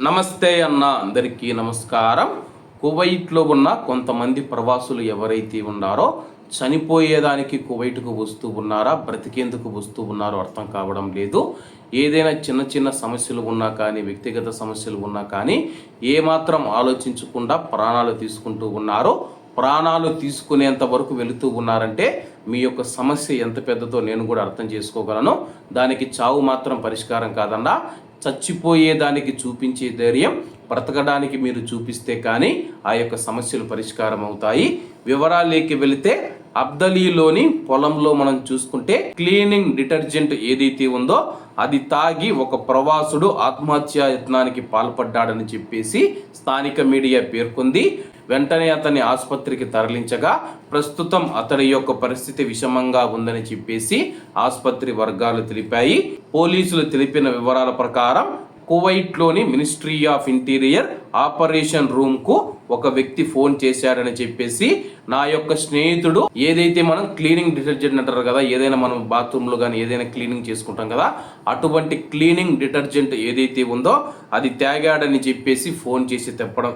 నమస్తే అన్న అందరికీ నమస్కారం. కువైట్లో ఉన్న కొంతమంది ప్రవాసులు ఎవరైతే ఉన్నారో చనిపోయేదానికి కువైట్కు వస్తూ ఉన్నారా బ్రతికేందుకు వస్తూ ఉన్నారో అర్థం కావడం లేదు. ఏదైనా చిన్న చిన్న సమస్యలు ఉన్నా కానీ వ్యక్తిగత సమస్యలు ఉన్నా కానీ ఏమాత్రం ఆలోచించకుండా ప్రాణాలు తీసుకుంటూ ఉన్నారో. ప్రాణాలు తీసుకునేంత వరకు వెళుతూ ఉన్నారంటే మీ యొక్క సమస్య ఎంత పెద్దదో నేను కూడా అర్థం చేసుకోగలను. దానికి చావు మాత్రం పరిష్కారం కాదన్నా. చచ్చిపోయేదానికి చూపించే ధైర్యం బ్రతకడానికి మీరు చూపిస్తే కానీ ఆ యొక్క సమస్యలు పరిష్కారం అవుతాయి వివరాలేకి వెళితే అబ్దలీలోని పొలంలో మనం చూసుకుంటే క్లీనింగ్ డిటర్జెంట్ ఏదైతే ఉందో అది తాగి ఒక ప్రవాసుడు ఆత్మహత్యా యత్నానికి పాల్పడ్డాడని చెప్పేసి స్థానిక మీడియా పేర్కొంది. వెంటనే అతన్ని ఆసుపత్రికి తరలించగా ప్రస్తుతం అతడి యొక్క పరిస్థితి విషమంగా ఉందని చెప్పేసి ఆసుపత్రి వర్గాలు తెలిపాయి. పోలీసులు తెలిపిన వివరాల ప్రకారం కువైట్లోని మినిస్ట్రీ ఆఫ్ ఇంటీరియర్ ఆపరేషన్ రూమ్కు ఒక వ్యక్తి ఫోన్ చేశాడని చెప్పేసి నా యొక్క స్నేహితుడు ఏదైతే మనం క్లీనింగ్ డిటర్జెంట్ అంటారు కదా ఏదైనా మనం బాత్రూంలో కానీ ఏదైనా క్లీనింగ్ చేసుకుంటాం కదా అటువంటి క్లీనింగ్ డిటర్జెంట్ ఏదైతే ఉందో అది తాగాడని చెప్పేసి ఫోన్ చేసి తెప్పడం.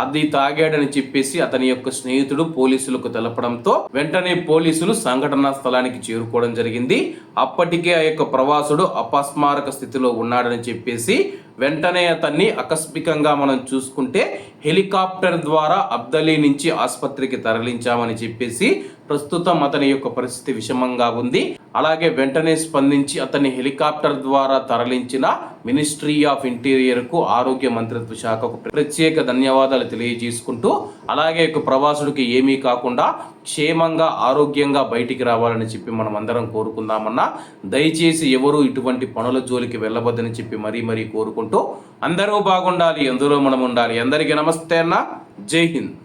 అది తాగాడని చెప్పేసి అతని యొక్క స్నేహితుడు పోలీసులకు తెలపడంతో వెంటనే పోలీసులు సంఘటనా స్థలానికి చేరుకోవడం జరిగింది. అప్పటికే ఆ యొక్క ప్రవాసుడు అపస్మారక స్థితిలో ఉన్నాడని చెప్పేసి వెంటనే అతన్ని ఆకస్మికంగా మనం చూసుకుంటే హెలికాప్టర్ ద్వారా అబ్దలీ నుంచి ఆసుపత్రికి తరలించామని చెప్పేసి ప్రస్తుతం అతని యొక్క పరిస్థితి విషమంగా ఉంది. అలాగే వెంటనే స్పందించి అతన్ని హెలికాప్టర్ ద్వారా తరలించిన మినిస్ట్రీ ఆఫ్ ఇంటీరియర్కు ఆరోగ్య మంత్రిత్వ శాఖకు ప్రత్యేక ధన్యవాదాలు తెలియజేసుకుంటూ అలాగే ఒక ప్రవాసుడికి ఏమీ కాకుండా క్షేమంగా ఆరోగ్యంగా బయటికి రావాలని చెప్పి మనం అందరం కోరుకుందామన్నా దయచేసి ఎవరు ఇటువంటి పనుల జోలికి వెళ్ళవద్దని చెప్పి మరీ మరీ కోరుకుంటూ అందరూ బాగుండాలి ఎందులో మనం ఉండాలి. అందరికీ నమస్తే అన్న. జై హింద్.